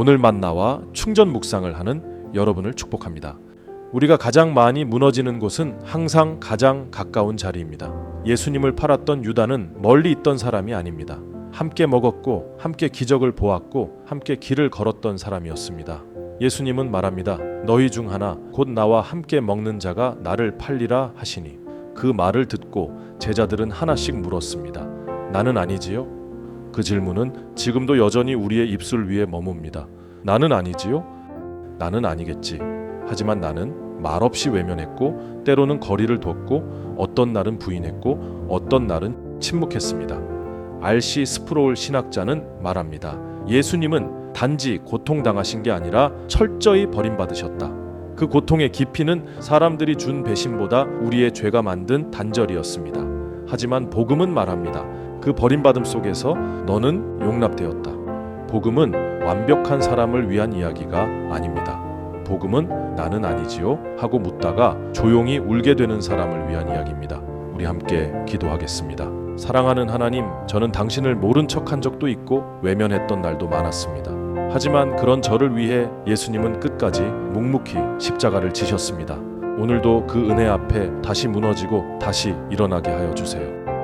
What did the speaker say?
오늘 만나와 충전 묵상을 하는 여러분을 축복합니다. 우리가 가장 많이 무너지는 곳은 항상 가장 가까운 자리입니다. 예수님을 팔았던 유다는 멀리 있던 사람이 아닙니다. 함께 먹었고 함께 기적을 보았고 함께 길을 걸었던 사람이었습니다. 예수님은 말합니다. 너희 중 하나 곧 나와 함께 먹는 자가 나를 팔리라 하시니 그 말을 듣고 제자들은 하나씩 물었습니다. 나는 아니지요? 그 질문은 지금도 여전히 우리의 입술 위에 머뭅니다. 나는 아니지요? 나는 아니겠지. 하지만 나는 말없이 외면했고 때로는 거리를 뒀고 어떤 날은 부인했고 어떤 날은 침묵했습니다. 알시 스프로울 신학자는 말합니다. 예수님은 단지 고통당하신 게 아니라 철저히 버림받으셨다. 그 고통의 깊이는 사람들이 준 배신보다 우리의 죄가 만든 단절이었습니다. 하지만 복음은 말합니다. 그 버림받음 속에서 너는 용납되었다. 복음은 완벽한 사람을 위한 이야기가 아닙니다. 복음은 나는 아니지요 하고 묻다가 조용히 울게 되는 사람을 위한 이야기입니다. 우리 함께 기도하겠습니다. 사랑하는 하나님, 저는 당신을 모른 척한 적도 있고 외면했던 날도 많았습니다. 하지만 그런 저를 위해 예수님은 끝까지 묵묵히 십자가를 지셨습니다. 오늘도 그 은혜 앞에 다시 무너지고 다시 일어나게 하여 주세요.